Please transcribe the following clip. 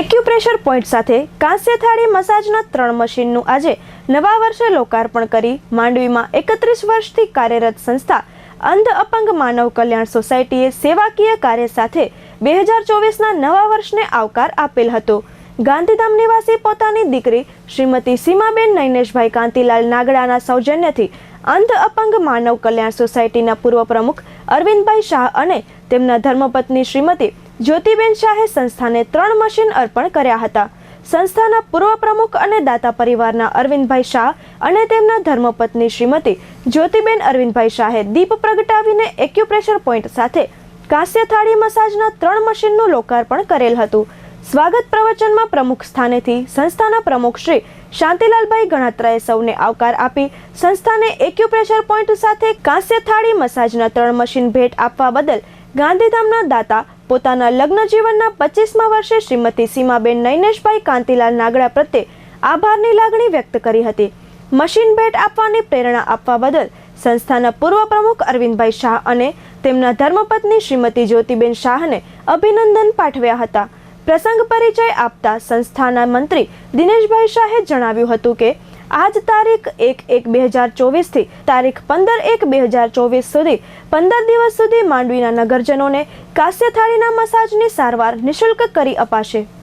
Acupressure point સાથે કાંસ્ય થાળી મસાજના ત્રણ મશીનનું આજે નવા વર્ષે લોકાર્પણ કરી માંડવીમાં એકત્રીસ વર્ષથી કાર્યરત સંસ્થા અંધ અપંગ માનવ કલ્યાણ સોસાયટીએ સેવાકીય કાર્ય સાથે બે હજાર ચોવીસના નવા વર્ષને આવકાર આપેલ હતો. ગાંધીધામ નિવાસી પોતાની દીકરી શ્રીમતી સીમાબેન નૈનેશભાઈ કાંતિલાલ નાગડાના સૌજન્યથી અંધ અપંગ માનવ કલ્યાણ સોસાયટીના પૂર્વ પ્રમુખ અરવિંદભાઈ શાહ અને તેમના ધર્મપત્ની શ્રીમતી જ્યોતિબેન શાહે સંસ્થાને ત્રણ મશીન અર્પણ કર્યા હતા. સંસ્થાના પૂર્વ પ્રમુખ અને દાતા પરિવારના અરવિંદભાઈ શાહ અને તેમના ધર્મપત્ની શ્રીમતી જ્યોતિબેન અરવિંદભાઈ શાહે દીપ પ્રગટાવીને એક્યુપ્રેશર પોઈન્ટ સાથે કાંસ્ય થાળી મસાજના ત્રણ મશીનનું લોકાર્પણ કરેલ હતું. સ્વાગત પ્રવચનમાં પ્રમુખ સ્થાનેથી સંસ્થાના પ્રમુખ શ્રી શાંતિલાલભાઈ ગણાત્રાએ સૌને આવકાર આપી સંસ્થાને એક્યુપ્રેશર પોઈન્ટ સાથે કાંસ્ય થાળી મસાજના ત્રણ મશીન ભેટ આપવા બદલ ગાંધીધામના દાતા પોતાના લગ્ન જીવનના પચીસમા વર્ષે શ્રીમતી સીમાબેન નૈનેશભાઈ કાંતિલાલ નાગડા પ્રત્યે આભારની લાગણી વ્યક્ત કરી હતી. મશીન ભેટ આપવાની પ્રેરણા આપવા બદલ સંસ્થાના પૂર્વ પ્રમુખ અરવિંદભાઈ શાહ અને તેમના ધર્મપત્ની શ્રીમતી જ્યોતિબેન શાહને અભિનંદન પાઠવ્યા હતા. પ્રસંગ પરિચય આપતા સંસ્થાના મંત્રી દિનેશભાઈ શાહે જણાવ્યું હતું કે આજ તારીખ એક એક બે હજાર ચોવીસથી તારીખ પંદર એક બે હજાર ચોવીસ સુધી પંદર દિવસ સુધી માંડવીના નગરજનોને કાસ્ય થાળીના મસાજની સારવાર નિઃશુલ્ક કરી અપાશે.